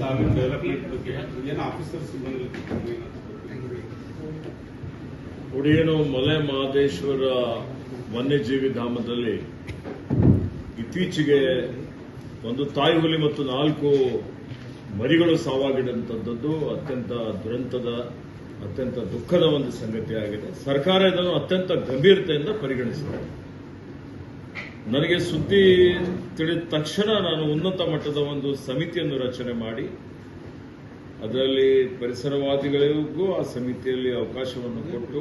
ಸಾವಿರ ಡೆವಲಪ್ಮೆಂಟ್ ಬಗ್ಗೆ ಏನು ಆಫೀಸರ್ಸ್ ಉಡಿಯನು ಮಲೆ ಮಹದೇಶ್ವರ ವನ್ಯಜೀವಿ ಧಾಮದಲ್ಲಿ ಇತ್ತೀಚೆಗೆ ಒಂದು ತಾಯಿ ಹುಲಿ ಮತ್ತು ನಾಲ್ಕು ಮರಿಗಳು ಸಾವಾಗಿದಂಥದ್ದು ಅತ್ಯಂತ ದುರಂತದ, ಅತ್ಯಂತ ದುಃಖದ ಒಂದು ಸಂಗತಿಯಾಗಿದೆ. ಸರ್ಕಾರ ಇದನ್ನು ಅತ್ಯಂತ ಗಂಭೀರತೆಯಿಂದ ಪರಿಗಣಿಸಿದೆ. ನನಗೆ ಸುದ್ದಿ ತಿಳಿದ ತಕ್ಷಣ ನಾನು ಉನ್ನತ ಮಟ್ಟದ ಒಂದು ಸಮಿತಿಯನ್ನು ರಚನೆ ಮಾಡಿ, ಅದರಲ್ಲಿ ಪರಿಸರವಾದಿಗಳಿಗೂ ಆ ಸಮಿತಿಯಲ್ಲಿ ಅವಕಾಶವನ್ನು ಕೊಟ್ಟು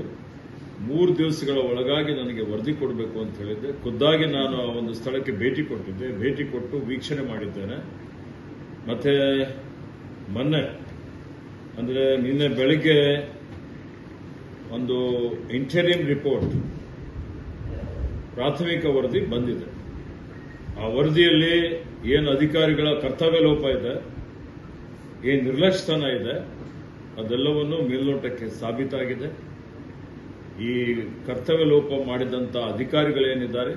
ಮೂರು ದಿವಸಗಳ ಒಳಗಾಗಿ ನನಗೆ ವರದಿ ಕೊಡಬೇಕು ಅಂತ ಹೇಳಿದ್ದೆ. ಖುದ್ದಾಗಿ ನಾನು ಆ ಒಂದು ಸ್ಥಳಕ್ಕೆ ಭೇಟಿ ಕೊಟ್ಟಿದ್ದೆ. ಭೇಟಿ ಕೊಟ್ಟು ವೀಕ್ಷಣೆ ಮಾಡಿದ್ದೇನೆ. ಮತ್ತೆ ಮೊನ್ನೆ, ಅಂದರೆ ನಿನ್ನೆ ಬೆಳಗ್ಗೆ ಒಂದು ಇಂಟರಿಯಂ ರಿಪೋರ್ಟ್ ಪ್ರಾಥಮಿಕ ವರದಿ ಬಂದಿದೆ. ಆ ವರದಿಯಲ್ಲಿ ಏನು ಅಧಿಕಾರಿಗಳ ಕರ್ತವ್ಯ ಲೋಪ ಇದೆ, ಏನು ನಿರ್ಲಕ್ಷ್ಯತನ ಇದೆ, ಅದೆಲ್ಲವನ್ನು ಮೇಲ್ನೋಟಕ್ಕೆ ಸಾಬೀತಾಗಿದೆ. ಈ ಕರ್ತವ್ಯ ಲೋಪ ಮಾಡಿದಂಥ ಅಧಿಕಾರಿಗಳೇನಿದ್ದಾರೆ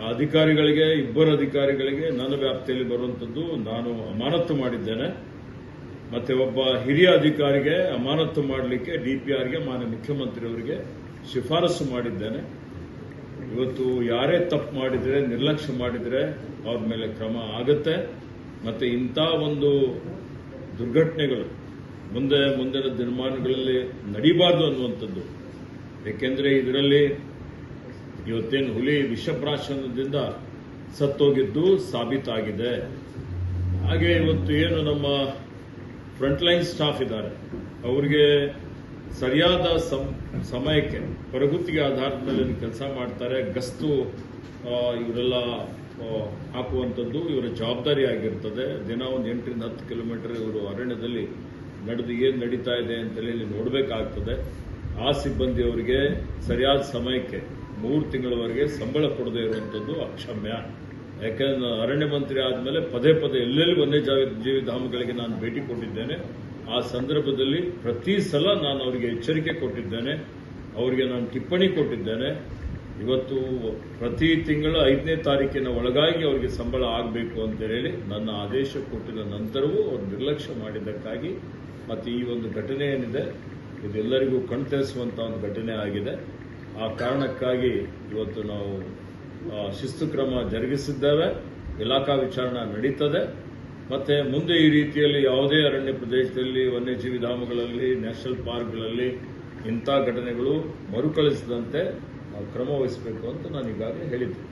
ಆ ಅಧಿಕಾರಿಗಳಿಗೆ, ಇಬ್ಬರು ಅಧಿಕಾರಿಗಳಿಗೆ ನನ್ನ ವ್ಯಾಪ್ತಿಯಲ್ಲಿ ಬರುವಂಥದ್ದು ನಾನು ಅಮಾನತ್ತು ಮಾಡಿದ್ದೇನೆ. ಮತ್ತೆ ಒಬ್ಬ ಹಿರಿಯ ಅಧಿಕಾರಿಗೆ ಅಮಾನತ್ತು ಮಾಡಲಿಕ್ಕೆ ಡಿಪಿಆರ್ಗೆ ಮಾನ್ಯ ಮುಖ್ಯಮಂತ್ರಿಯವರಿಗೆ ಶಿಫಾರಸು ಮಾಡಿದ್ದೇನೆ. ಇವತ್ತು ಯಾರೇ ತಪ್ಪು ಮಾಡಿದರೆ, ನಿರ್ಲಕ್ಷ್ಯ ಮಾಡಿದರೆ ಅವ್ರ ಮೇಲೆ ಕ್ರಮ ಆಗುತ್ತೆ. ಮತ್ತೆ ಇಂಥ ಒಂದು ದುರ್ಘಟನೆಗಳು ಮುಂದೆ ಮುಂದಿನ ದಿನಮಾನಗಳಲ್ಲಿ ನಡೀಬಾರ್ದು ಅನ್ನುವಂಥದ್ದು. ಏಕೆಂದರೆ ಇದರಲ್ಲಿ ಇವತ್ತೇನು ಹುಲಿ ವಿಷಪ್ರಾಶನದಿಂದ ಸತ್ತೋಗಿದ್ದು ಸಾಬೀತಾಗಿದೆ. ಹಾಗೆ ಇವತ್ತು ಏನು ನಮ್ಮ ಫ್ರಂಟ್ಲೈನ್ ಸ್ಟಾಫ್ ಇದ್ದಾರೆ. ಅವರಿಗೆ ಸರಿಯಾದ ಸಮ್- ಸಮಯಕ್ಕೆ, ಹೊರಗುತ್ತಿಗೆ ಆಧಾರದ ಮೇಲೆ ಕೆಲಸ ಮಾಡ್ತಾರೆ, ಗಸ್ತು ಇವರೆಲ್ಲ ಹಾಕುವಂಥದ್ದು ಇವರ ಜವಾಬ್ದಾರಿ ಆಗಿರ್ತದೆ. ದಿನ ಒಂದು ಎಂಟರಿಂದ ಹತ್ತು ಕಿಲೋಮೀಟರ್ ಇವರು ಅರಣ್ಯದಲ್ಲಿ ನಡೆದು ಏನು ನಡೀತಾ ಇದೆ ಅಂತೇಳಿ ನೋಡಬೇಕಾಗ್ತದೆ. ಆ ಸಿಬ್ಬಂದಿಯವರಿಗೆ ಸರಿಯಾದ ಸಮಯಕ್ಕೆ ಮೂರು ತಿಂಗಳವರೆಗೆ ಸಂಬಳ ಕೊಡದೇ ಇರುವಂಥದ್ದು ಅಕ್ಷಮ್ಯ. ಯಾಕೆಂದ್ರೆ ಅರಣ್ಯ ಮಂತ್ರಿ ಆದಮೇಲೆ ಪದೇ ಪದೇ ಎಲ್ಲೆಲ್ಲಿ ವನ್ಯಜೀವಿ ಜೀವಿ, ಧಾಮಗಳಿಗೆ ನಾನು ಭೇಟಿ ಕೊಟ್ಟಿದ್ದೇನೆ. ಆ ಸಂದರ್ಭದಲ್ಲಿ ಪ್ರತಿ ಸಲ ನಾನು ಅವರಿಗೆ ಎಚ್ಚರಿಕೆ ಕೊಟ್ಟಿದ್ದೇನೆ. ಅವರಿಗೆ ನಾನು ಟಿಪ್ಪಣಿ ಕೊಟ್ಟಿದ್ದೇನೆ. ಇವತ್ತು ಪ್ರತಿ ತಿಂಗಳ ಐದನೇ ತಾರೀಕಿನ ಒಳಗಾಗಿ ಅವರಿಗೆ ಸಂಬಳ ಆಗಬೇಕು ಅಂತ ಹೇಳಿ ನನ್ನ ಆದೇಶ ಕೊಟ್ಟಿದ ನಂತರವೂ ಅವರು ನಿರ್ಲಕ್ಷ್ಯ ಮಾಡಿದ್ದಕ್ಕಾಗಿ ಮತ್ತು ಈ ಒಂದು ಘಟನೆ ಏನಿದೆ, ಇದೆಲ್ಲರಿಗೂ ಕಣ್ತರಿಸುವಂಥ ಒಂದು ಘಟನೆ ಆಗಿದೆ. ಆ ಕಾರಣಕ್ಕಾಗಿ ಇವತ್ತು ನಾವು ಶಿಸ್ತು ಕ್ರಮ ಜರುಗಿಸಿದ್ದೇವೆ. ಇಲಾಖಾ ವಿಚಾರಣೆ ನಡೀತದೆ. ಮತ್ತೆ ಮುಂದೆ ಈ ರೀತಿಯಲ್ಲಿ ಯಾವುದೇ ಅರಣ್ಯ ಪ್ರದೇಶದಲ್ಲಿ ವನ್ಯಜೀವಿ ಧಾಮಗಳಲ್ಲಿ, ನ್ಯಾಷನಲ್ ಪಾರ್ಕ್ಗಳಲ್ಲಿ ಇಂಥ ಘಟನೆಗಳು ಮರುಕಳಿಸದಂತೆ ಕ್ರಮ ವಹಿಸಬೇಕು ಅಂತ ನಾನು ಈಗಾಗಲೇ ಹೇಳಿದ್ದೆ